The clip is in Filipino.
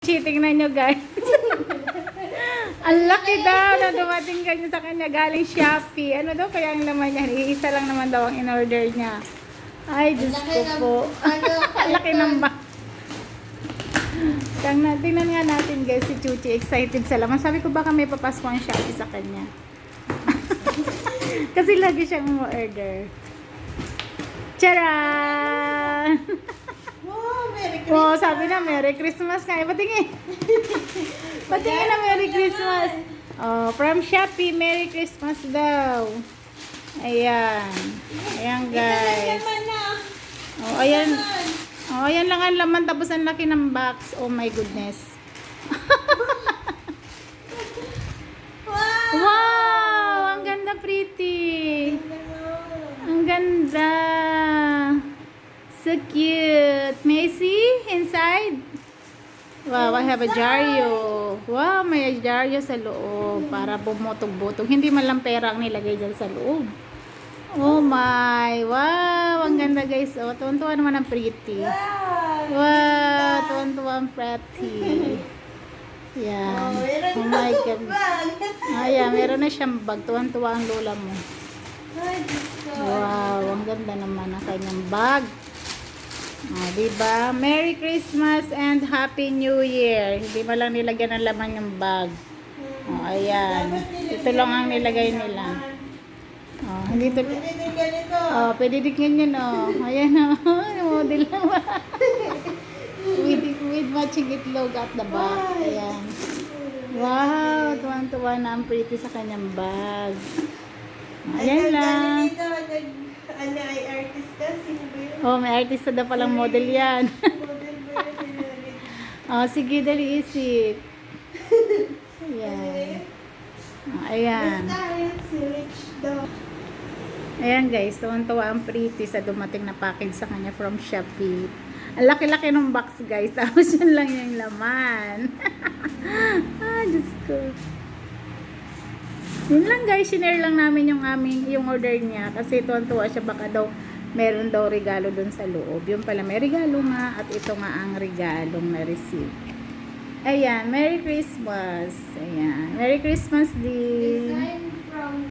Tingnan nyo guys. Ang laki daw na dumating kanya sa kanya galing Shopee. Ano daw kaya ang laman niya? Iisa lang naman daw ang in-order niya. Ay, Diyos ko po. Ang laki ng ba. Tingnan, tingnan nga natin guys si Chuchi. Excited sa laman. Sabi ko baka may papasko ang Shopee sa kanya. Kasi lagi siyang order. Charan! Oo, sabi na Merry Christmas nga. Eh, patingin. patingin na Merry Christmas. Oh, from Shopee, Merry Christmas daw. Ayan. Ayan, guys. Oh, ayan. Oh, ayan lang ang laman. Tapos ang laki ng box. Oh my goodness. Wow! Wow! Ang ganda, pretty. Ang ganda. So cute. May I see inside? Wow, I have a Jaryo. Wow, may Jaryo sa loob para bumutog-butog. Hindi man lang pera ang nilagay dyan sa loob. Oh my. Wow, ang ganda guys. Oh, tuwan-tuwa naman ang pretty. Wow! Tuwan-tuwa ang pretty. Yan. Oh, meron Oh my God. Ayan, meron na siyang bag. Tuwan-tuwa ang lola mo. Wow, ang ganda naman ang kanyang bag. Oh, diba? Merry Christmas and Happy New Year. Hindi mo lang nilagyan ng laman yung bag. Oh, ayan. Ito lang ang nilagay nila. Oh, hindi to... Oh, pwede din ganyan, oh. Ayan, oh. Model lang. with, with matching itlog at the back. Ayan. Wow, tuwang-tuwa na ang pretty sa kanyang bag. Ayan Ay, lang. Ano ay artista? Sino ba yun? Oh, may artista daw palang model yan. Model ba yun? Sino ulit? oh, sige, dali isip. Ayan. Oh, ayan. Basta yun, si Rich daw. Ayan guys, tuwang-tuwa ang pretty sa dumating na package sa kanya from Shopee. Ang laki-laki ng box guys, tapos yun lang yung laman. ah, Diyos ko. Yun lang guys, sinare lang namin yung aming, yung order niya. Kasi tuwang-tuwa siya, baka daw meron daw regalo dun sa loob. Yung pala may regalo nga, at ito nga ang regalong na-receive. Ayan, Merry Christmas. Ayan, Merry Christmas din. Design from